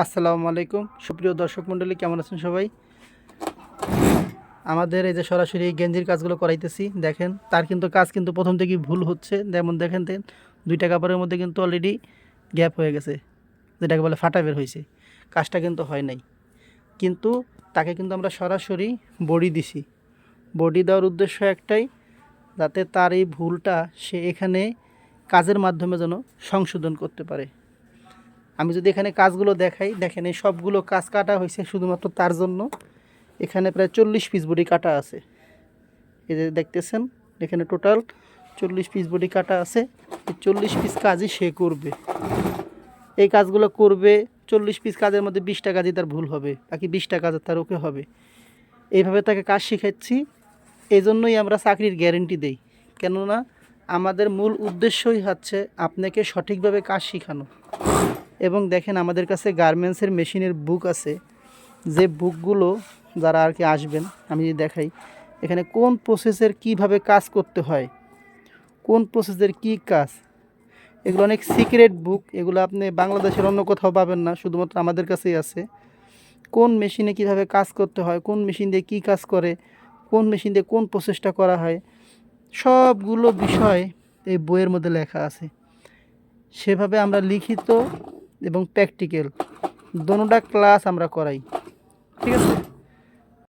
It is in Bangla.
আসসালামু আলাইকুম। সুপ্রিয় দর্শক মণ্ডলী, কেমন আছেন সবাই? আমাদের এই যে সরাসরি গেঞ্জির কাজগুলো করাইতেছি, দেখেন, তার কিন্তু কাজ কিন্তু প্রথম থেকেই ভুল হচ্ছে। যেমন দেখেন দুইটা কাপড়ের মধ্যে কিন্তু অলরেডি গ্যাপ হয়ে গেছে, যেটাকে বলে ফাটা বের হয়েছে কাজটা কিন্তু হয় নাই। কিন্তু তাকে কিন্তু আমরা সরাসরি বডি দিছি। বডি দেওয়ার উদ্দেশ্য একটাই, যাতে তার এই ভুলটা সে এখানে কাজের মাধ্যমে যেন সংশোধন করতে পারে। আমি যদি এখানে কাজগুলো দেখাই, দেখেন এই সবগুলো কাজ কাটা হয়েছে শুধুমাত্র তার জন্য। এখানে প্রায় চল্লিশ পিস বডি কাটা আছে। এই যে দেখতেছেন, এখানে টোটাল চল্লিশ পিস বডি কাটা আছে। এই চল্লিশ পিস কাজই সে করবে। এই কাজগুলো করবে, চল্লিশ পিস কাজের মধ্যে বিশটা কাজই তার ভুল হবে, বাকি বিশটা কাজ তার ওকে হবে। এইভাবে তাকে কাজ শিখাচ্ছি। এই জন্যই আমরা চাকরির গ্যারেন্টি দেই। কেননা, আমাদের মূল উদ্দেশ্যই হচ্ছে আপনাকে সঠিকভাবে কাজ শেখানো। এবং দেখেন আমাদের কাছে গার্মেন্টসের মেশিনের বুক আছে। যে বুকগুলো যারা আর কি আসবেন, আমি যদি দেখাই, এখানে কোন প্রসেসের কীভাবে কাজ করতে হয়, কোন প্রসেসের কি কাজ, এগুলো অনেক সিক্রেট বুক এগুলো আপনি বাংলাদেশের অন্য কোথাও পাবেন না, শুধুমাত্র আমাদের কাছেই আছে। কোন মেশিনে কীভাবে কাজ করতে হয়, কোন মেশিন দিয়ে কী কাজ করে, কোন মেশিন দিয়ে কোন প্রসেসটা করা হয়, সবগুলো বিষয় এই বইয়ের মধ্যে লেখা আছে। সেভাবে আমরা লিখিত এবং প্র্যাকটিক্যাল দোনোটা ক্লাস আমরা করাই। ঠিক আছে?